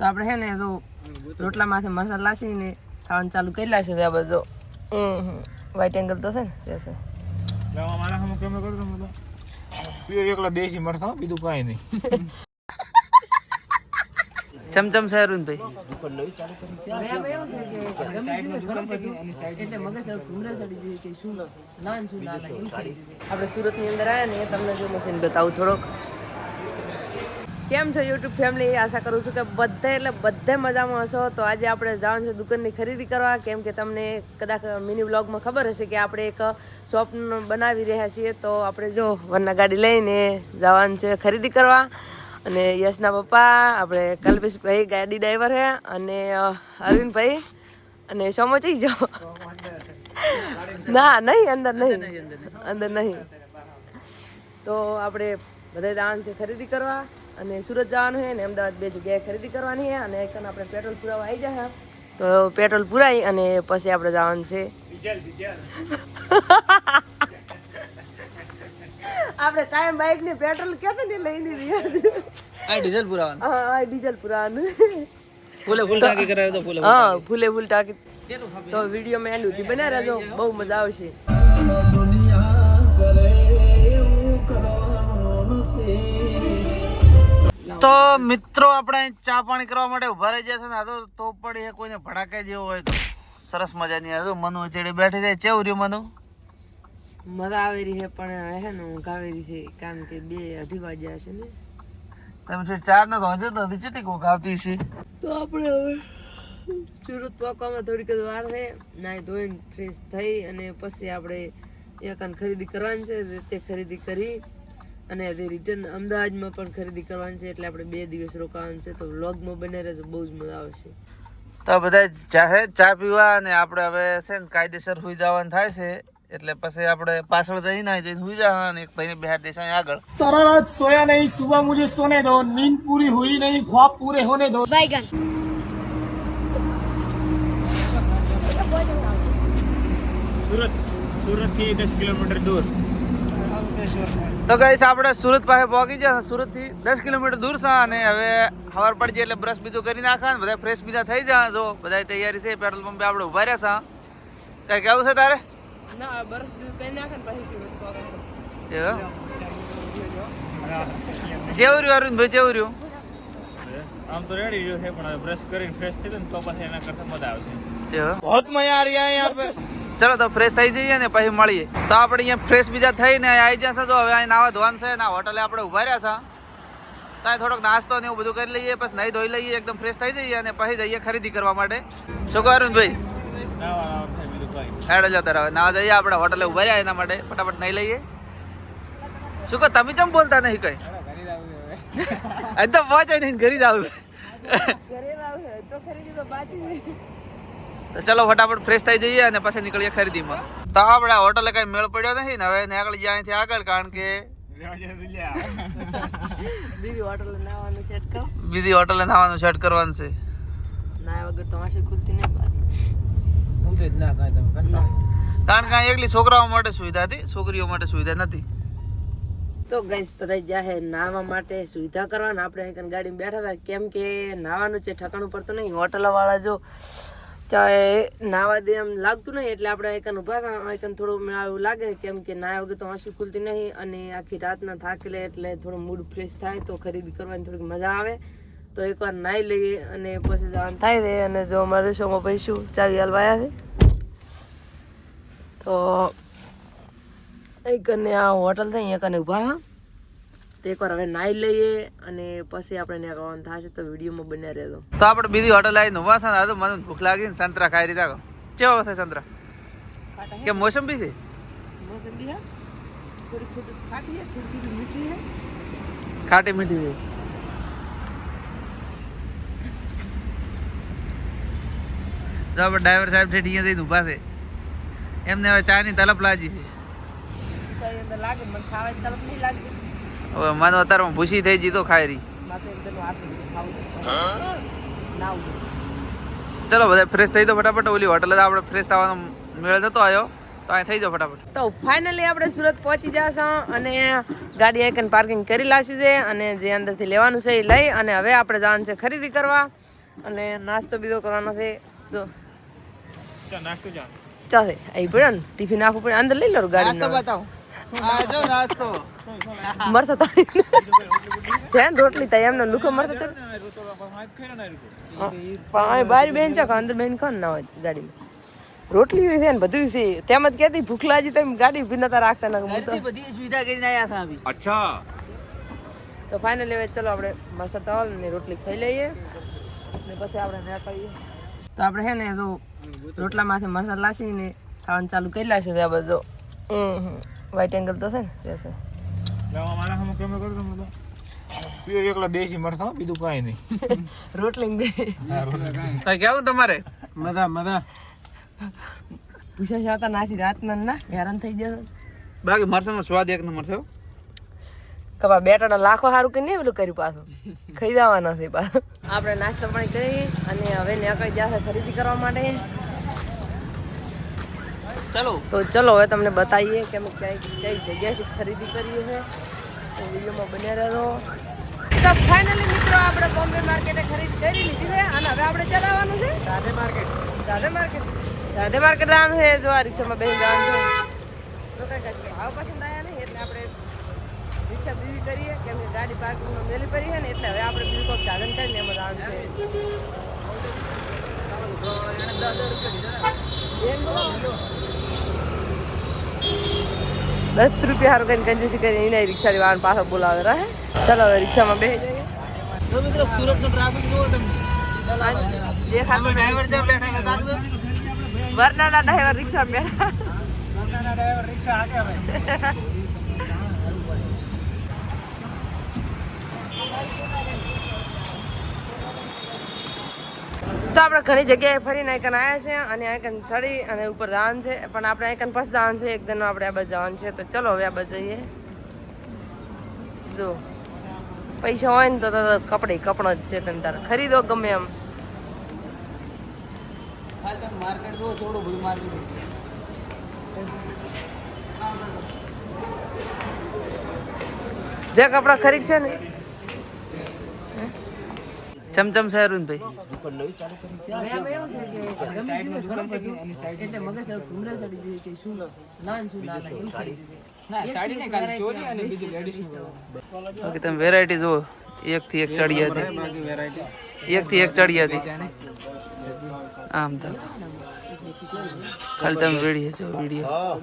તો આપણે હે ને તો રોટલા માથે મસાલા લાસીને ખાવાનું ચાલુ કરી લાગશે ત્યાં બધો વ્હાઈટ એંગલ તો છે ને તે. છે એકલા દેશી બીજું કાંઈ નહીં. ચમચમ છે અરુણભાઈ? હવે આમાં એવું છે કે ગમે તે ઘણું બધું એટલે મગજ હવે ઘૂમરે ચડી ગયું કે શું લાન શું ના. આપણે અંદર આવ્યા ને તમને જો મશીન બતાવું થોડોક. કેમ છો યુટ્યુબ ફેમિલી આશા કરું છું કે બધે એટલે બધે મજામાં હશો. તો આજે આપણે જવાનું છે દુકાનની ખરીદી કરવા. કેમ કે તમને કદાચ મિની બ્લોગમાં ખબર હશે કે આપણે એક શોપ બનાવી રહ્યા છીએ. તો આપણે જો વરના ગાડી લઈને જવાનું છે ખરીદી કરવા. અને યશના પપ્પા આપણે કલ્પેશભાઈ ગાડી ડ્રાઈવર છે અને અરવિંદભાઈ અને સોમો ચઈ જાઓ ના નહીં અંદર નહીં. અંદર નહીં. તો આપણે બધા જવાનું છે ખરીદી કરવા. અને સુરત જવાનું છે ને અમદાવાદ બે જગ્યાએ ખરીદી કરવાની છે અને એક આપણે પેટ્રોલ પુરાવા આવી જાય તો પેટ્રોલ પુરાઈ અને પછી આપણે જવાનું છે. આપણે કાયમ બાઇક ને પેટ્રોલ ક્યાં ને લઈને રહ્યા આ ડીઝલ પુરાવાનું. હા ડીઝલ પુરાવાનું. ફૂલે ફૂલ ટાંકી કરાવે તો ફૂલે હા ફૂલે ફૂલ ટાંકી. તો વીડિયો મેં એન્ડ સુધી બન્યા રહેજો બહુ મજા આવશે. તો મિત્રો આપણે ચા પાણી કરવા માટે ઊભા રહી જશે ને આ તો તો એ છે કોઈને ભડાકે જેવો હોય તો. સરસ મજાની આ તો મનુ ચડી બેઠી જાય કેવું રહ્યું મનુ? મજા આવી રહી છે પણ હે ને ઊંઘ આવી રહી છે કારણ કે બે અઢી વાગ્યા છે ને. તમે છે ચાર ને તો હજુ તો હજી ચેટલી કોક આવતી છે તો આપણે હવે સુરત પહોંચવામાં થોડીક જ વાર છે નાઈ ધોઈને ફ્રેશ થઈ અને પછી આપણે એકાન ખરીદી કરવાની છે તે ખરીદી કરી. અને તે રિટર્ન અમદાવાદમાં પણ ખરીદી કરવાની છે એટલે આપણે બે દિવસ રોકાવાનું છે. તો વ્લોગમાં બને રહેજો બહુ જ મજા આવશે તો બધા ચાહે ચા પીવા અને આપણે હવે છે ને કાયદેસર સુઈ જવાનું થાય છે એટલે પછી આપણે પાછળ જઈને જઈને સુઈ જવા અને એક ભાઈને બિહાર દેશ આગળ. સારા સોયા નહીં સુબહ મુજે સોને દો નીંદ પૂરી હુઈ નહીં ખ્વાબ પૂરે હોને દો. બાયગન સુરત સુરતથી દસ કિલોમીટર દૂર. અંકલેશ્વર તો ગઈશ આપણે સુરત પાસે પહોંચી ગયા સુરતથી દસ કિલોમીટર દૂર છે અને હવે સવાર પડજે એટલે બ્રશ બીજું કરી નાખા ને બધા ફ્રેશ બીજા થઈ જાય જો. બધા તૈયારી છે. પેટ્રોલ પંપે આપણે ઊભા રહ્યા છે. કઈ કેવું છે તારે? ના બરફ બીજું નાખે? જેવું રહ્યું અરવિંદભાઈ જેવું રહ્યું? આમ તો રેડી રહ્યો છે પણ બ્રશ કરીને ફ્રેશ થઈ જાય ને તો પછી એના કરતા મજા આવશે એવું? ચલો તો ફ્રેશ થઈ જઈએ ને પછી મળીએ. તો આપણે અહીંયા ફ્રેશ બીજા થઈને આવી જશે તો હવે અહીં નાવા ધોવાનું છે ના હોટલે આપણે ઊભા રહ્યા છે. ત્યાં થોડોક નાસ્તો ને એવું બધું કરી લઈએ પછી નહીં ધોઈ લઈએ એકદમ ફ્રેશ થઈ જઈએ અને પછી જઈએ ખરીદી કરવા માટે. શું કહો ભાઈ હેડો જતા રહે. નાવા જઈએ આપણે હોટલે ઊભા રહ્યા એના માટે. ફટાફટ નહીં લઈએ. શું કહો તમે કેમ બોલતા નહીં કઈ? અહીં તો પહોંચે નહીં ઘરે જ આવશે લાવશે તો ચલો ફટાફટ ફ્રેશ થઈ જઈએ અને પછી નીકળીએ ખરીદીમાં. તો આપણે હોટલે કઈ મેળ પડ્યો નથી ને? હવે આગળ જઈએ અહીંથી આગળ કારણ કે બીજી હોટલ નાવાનું સેટ કરો. બીજી હોટલે નાવાનું સેટ કરવાનું છે. ના વગર તો આંસુ ખુલતી નહીં તમે કારણ કે એકલી છોકરાઓ માટે સુવિધા હતી છોકરીઓ માટે સુવિધા નથી. તો ગઈસ બધા જાહે નાહવા માટે સુવિધા કરવાના આપણે અહીં કન ગાડીમાં બેઠા હતા. કેમ કે નાવાનું છે ઠકાણું પડતું નહીં. હોટલ વાળા જો ચાહે નાવા દે એમ લાગતું નહીં, એટલે આપણે આઈકન ઊભા હતા અહીં થોડું મને એવું લાગે કેમ કે નાયા વગર તો આંસુ ખુલતી નહીં અને આખી રાતના થાકેલે એટલે થોડું મૂડ ફ્રેશ થાય તો ખરીદી કરવાની થોડીક મજા આવે. તો એકવાર નાહી લઈએ અને પછી જવાનું થાય છે અને જો અમારે શોમાં પૈસું ચાવી હલવાયા છે. તો એક અને આ હોટલ થઈ અહીંયા ઊભા હા તો એકવાર હવે નાહી લઈએ અને પછી આપણે ત્યાં આવવાનું થશે તો વિડીયોમાં બન્યા રહેતો તો આપણે બીજી હોટલ આવીને નવા છે ને મને ભૂખ લાગી ને સંતરા ખાઈ રીતા કેવો છે સંતરા? કે મોસંબી છે? મોસંબી હા? થોડી થોડી ખાટી થોડી મીઠી ખાટી મીઠી છે. જો આપણે ડ્રાઈવર સાહેબ ઠેઠ અહીંયા જઈને ઊભા છે. એમને હવે ચાની તલપ લાગી છે. તો લાગે મને ખાવાની તલપ નહીં લાગતી. હવે મને અત્યારમાં ભૂસી થઈ જઈ તો ખાઈ રહી. ચલો બધા ફ્રેશ થઈ દો ફટાફટ. ઓલી હોટલ આપણે ફ્રેશ થવાનો મેળ નતો આવ્યો તો અહીં થઈ જાઓ ફટાફટ. તો ફાઇનલી આપણે સુરત પહોંચી જશું અને ગાડી આઈકન પાર્કિંગ કરી લાશી છે અને જે અંદરથી લેવાનું છે એ લઈ અને હવે આપણે જવાનું છે ખરીદી કરવા અને નાસ્તો બીજો કરવાનો છે. તો ચાલ નાસ્તો ચાલ ચાલે અહીં પડ્યો ને? ટિફિન નાખવું પડે અંદર લઈ લો ગાડી બતાવો. આ જો નાસ્તો મરતો તાળી છે ને રોટલી થાય એમનો લુખો મરતો તો. પણ બાર બેન છે અંદર બેન કોણ ના હોય ગાડીમાં? રોટલી હોય છે ને બધું છે. તેમ જ કહેતી ભૂખ લાગી તેમ ગાડી ઊભી નતા રાખતા ના હું તો બધી સુવિધા કરીને આયા હતા અભી તો ફાઇનલી હવે ચલો આપણે મરસા તળ ને રોટલી ખાઈ લઈએ. ને પછી આપણે નીકળીએ તો આપણે છે ને તો રોટલામાંથી મરસા લાસીને ખાવાનું ચાલુ કરી લાગશે ત્યાં બધો વ્હાઈટ એંગલ તો છે ને પીઓ એકલા દેશી મરતો હો, બીજું કાંઈ નહીં. રોટલી બે. કેવું તમારે? મજા મજા. પૂછા છે નાસી રાતના ના હેરાન થઈ જશે બાકી મરસાનો સ્વાદ એક નંબર થયો કપા બેટાના લાખો સારું કે નહીં પેલું કર્યું પાછું? ખાઈ જવાના છે પાછું. આપણે નાસ્તો પણ કરી અને હવે નીકળી જશે ખરીદી કરવા માટે. ચલો. તો ચલો હવે તમને બતાવીએ કે અમે કઈ કઈ જગ્યાએથી ખરીદી કરીએ છે. તો વિડીયોમાં બન્યા રહેજો. તો ફાઇનલી મિત્રો આપણે બોમ્બે માર્કેટે ખરીદી કરી લીધી છે અને હવે આપણે ચલાવવાનું છે? Radhe market. Radhe market. Radhe market જવાનું છે જો આ રિક્ષામાં બેસી જવાનું છે. તો કઈ કઈ ભાવ પસંદ આવ્યા નહીં એટલે આપણે રિક્ષા બીજી કરીએ કેમ કે ગાડી પાર્કિંગમાં મેલી પડી છે ને એટલે હવે આપણે બીજું કોઈ સાધન કરીને એમાં જવાનું છે. દસ રૂપિયા હારું કરીને કંજૂસી કરીને એને રિક્ષાની વાહન પાછો બોલાવે. રહે. ચાલો હવે રિક્ષામાં બેસી જઈએ. મિત્રો સુરત નો ટ્રાફિક જુઓ તમે દેખાતો ડ્રાઈવર જ્યાં બેઠા હતા તાકજો વરનાના ડ્રાઈવર રિક્ષા બેઠા તો આપણે ઘણી જગ્યાએ ફરીને આઈકન આવ્યા છે અને આઈકન ચડી અને ઉપર જવાનું છે પણ આપણે આઈકન પછી જવાનું છે એક એકદમ આપણે આ બાજુ જવાનું છે. તો ચલો હવે આ બાજુ જઈએ. જો. પૈસા હોય ને તો કપડે કપડો જ છે તમે તારે. ખરીદો ગમે એમ. માર્કેટ જુઓ થોડું બધું માર્કેટ જે કપડા ખરીદ છે ને ચમચમ છે શું ના એવું બાકી તમે વેરાયટી જુઓ. એક થી એક ચડિયા હતી એક થી એક ચડિયા આમ તો. ખાલી તમે વીડિયો જો વીડિયો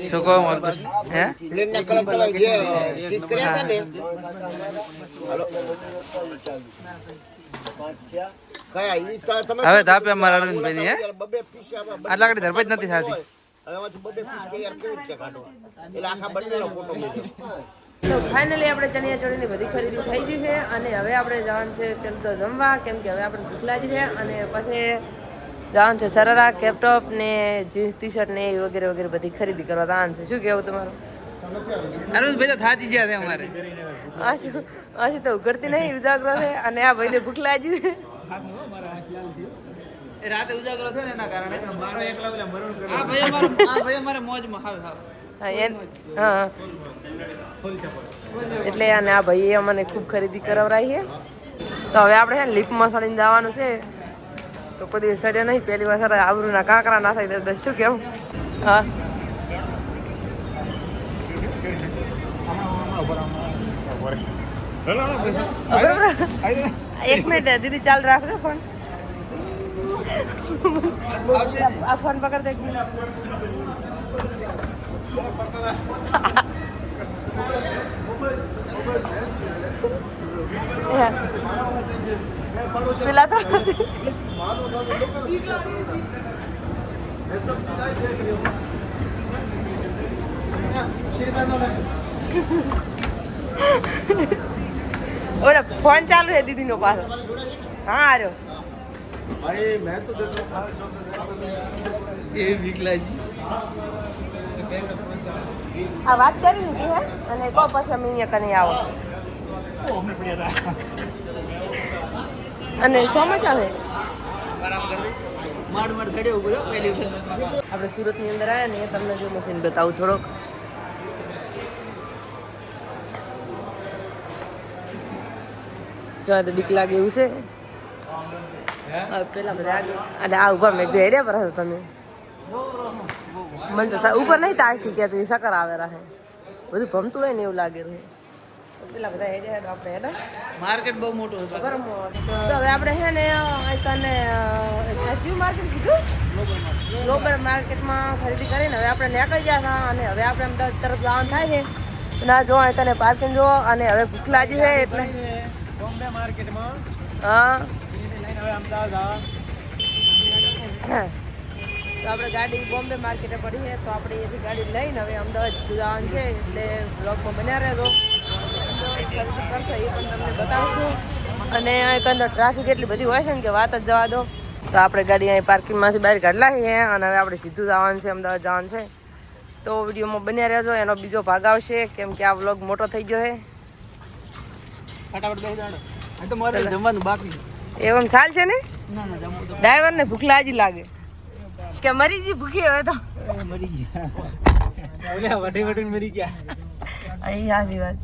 શું કહો મોલકુશ હે? પ્લેન ના કલર કલર જે સ્ટીચ કર્યા હતા ને. હાલો કયા? ઈ તો તમે હવે ધાપે અમારા અરવિંદભાઈ ની હે? બબે પીસ આવા આટલા કડી ધરપજ નથી થતી. તો ફાઇનલી આપણે ચણિયા ચોળીની બધી ખરીદી થઈ ગઈ છે અને હવે આપણે જવાનું છે કેમ તો જમવા કેમ કે હવે આપણે ભૂખ લાગી છે અને પછી જવાનું છે સરારા કેપટોપ ને જીન્સ ટી શર્ટ ને એ વગેરે વગેરે બધી ખરીદી કરવા જવાનું છે. શું કેવું તમારું? અરવિંદભાઈ તો થાતી ગયા છે અમારે. આશુ આશુ તો ઉઘડતી નહીં ઉજાગરો છે? અને આ ભાઈને ભૂખ લાગી છે. રાતે ઉજાગરો થયો ને એના કારણે. આ ભાઈ અમારો આ ભાઈ અમારે મોજમાં હાવ હાવ હા એન હા એટલે અને આ ભાઈએ અમને ખૂબ ખરીદી કરાવરાઈ છે. તો હવે આપણે છે ને લીપમાં જવાનું છે. તો પછી સડ્યા નહીં, પહેલી વાર સર આબરૂના કાંકરા ના થાય તો શું કેવું? હા. એક મિનિટ, દીદી, ચાલ રાખજો ફોન. આ ફોન પકડ દે પેલા તો ઓલા ફોન ચાલુ છે દીદીનો પાછો. હા આર્યો ભાઈ મેં તો એ વિકલાજી. આ વાત કરી લીધી હે અને કો પછી અમે અહીંયા કને આવો. અને શોમાં ચાલે? આરામ કરી માડ માડ સડ્યો ઊભો પહેલી વખત આપણે સુરતની અંદર આવ્યા ને તમને જો મશીન બતાવું થોડોક. જો તો બીક લાગે એવું છે. પેલા અને આ ઉપર મેં હેડ્યા પર હતા તમે. મને તો ઉપર નહીં તાકી કે સકર આવે રહે બધું ભમતું હોય ને એવું લાગે રહે પેલા બધા હેડો આપણે હેડો. માર્કેટ બહુ મોટું હતું તો હવે આપણે છે ને કને કયું માર્કેટ કીધું? ગ્લોબલ માર્કેટમાં ખરીદી કરીને હવે આપણે નીકળી ગયા હતા અને હવે આપણે અમદાવાદ તરફ જવાનું થાય છે. ના જો અહીં કને પાર્કિંગ જો અને હવે ભૂખ લાગી છે એટલે. બોમ્બે માર્કેટમાં. હા. હવે અમદાવાદ તો આપણે ગાડી બોમ્બે માર્કેટે પડી છે તો આપણે એથી ગાડી લઈને હવે અમદાવાદ જવાનું છે એટલે બ્લોગમાં બન્યા રહેજો. કરશો એ પણ તમને બતાવશું અને એકંદર ટ્રાફિક એટલી બધી હોય છે ને કે વાત જ જવા દો. તો આપણે ગાડી અહીં પાર્કિંગમાંથી બહાર કાઢ લાવી છે અને હવે આપણે સીધું જવાનું છે અમદાવાદ જવાનું છે. તો વિડીયોમાં બન્યા રહેજો એનો બીજો ભાગ આવશે કેમ કે આ વ્લોગ મોટો થઈ ગયો છે. ફટાફટ એવમ ચાલ. છે. ને? ડ્રાઈવર ના ભૂખ લાજી લાગે. કે મરી જી ભૂખી હવે તો. મરી ગયા. વટી વટી મરી ગયા. અહીં આવી વાત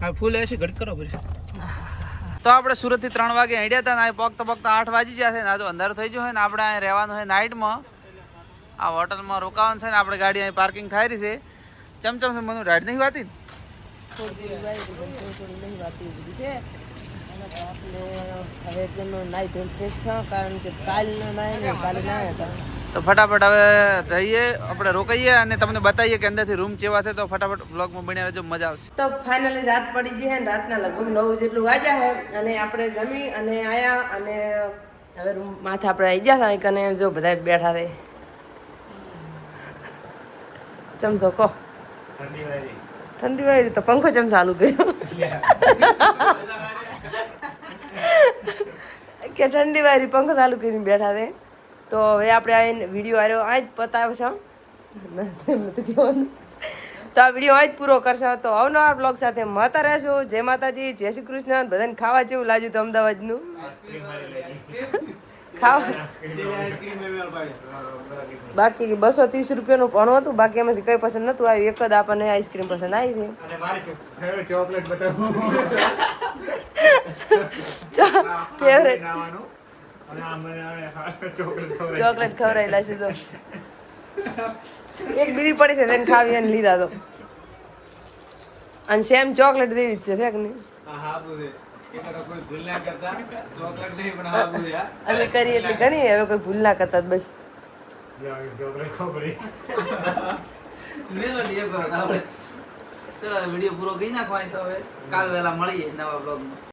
હા ફૂલ એસી ઘડી કરો પછી તો આપણે સુરતથી ત્રણ વાગે હેડ્યા હતા ને પગતા પગતા આઠ વાગી ગયા છે ને આ તો અંધારું થઈ ગયો છે ને આપણે અહીં રહેવાનું છે નાઇટમાં. આ હોટલમાં રોકાવાનું છે ને આપણે ગાડી અહીં પાર્કિંગ થાય રહી છે. ચમચમ છે મને રાઈડ નહીં વાતી હવે નાઈ ધોઈને ફ્રેશ થયો કારણ કે નાય ને કાલે ના હતા. તો ફટાફટ હવે જઈએ આપણે રોકાઈએ અને તમને બતાવીએ કે અંદરથી રૂમ કેવા છે તો ફટાફટ બ્લોગમાં બન્યા રહેજો મજા આવશે. તો ફાઇનલી રાત પડી ગઈ છે ને રાતના લગભગ નવ જેટલું વાગ્યા છે અને આપણે જમી અને આયા અને હવે રૂમ માથે આપણે આવી ગયા હતા અને જો બધા બેઠા છે. ચમચો કહો. ઠંડી વાળી. તો પંખો ચમ ચાલુ કર્યો. કે ઠંડી વાળી પંખો ચાલુ કરીને બેઠા છે. તો હવે આપણે આ વીડિયો આવ્યો આ જ પતાવશે નથી તો આ વીડિયો આ જ પૂરો કરશે. તો અવનવા બ્લોગ સાથે માતા રહેશો જય માતાજી જય શ્રી કૃષ્ણ. બધાને ખાવા જેવું લાગ્યું તો અમદાવાદનું. ખાવા. બાકી બસો ત્રીસ રૂપિયાનું પણ હતું બાકી એમાંથી કઈ પસંદ નતું આવ્યું. એક જ આપણને આઈસ્ક્રીમ પસંદ આવી. અને મારી ચોકલેટ ફેવરેટ. ચોકલેટ ખવડાવેલા છે તો. એક બીજી પડી છે તેને ખાવી અને લીધા તો. અને સેમ ચોકલેટ દેવી જ છે કે અમે કરી એટલે ઘણી હવે કોઈ ભૂલ ના કરતા જ બસ ચલો વીડિયો પૂરો કરી નાખવાય તો હવે. કાલ વહેલા મળીએ નવા બ્લોગમાં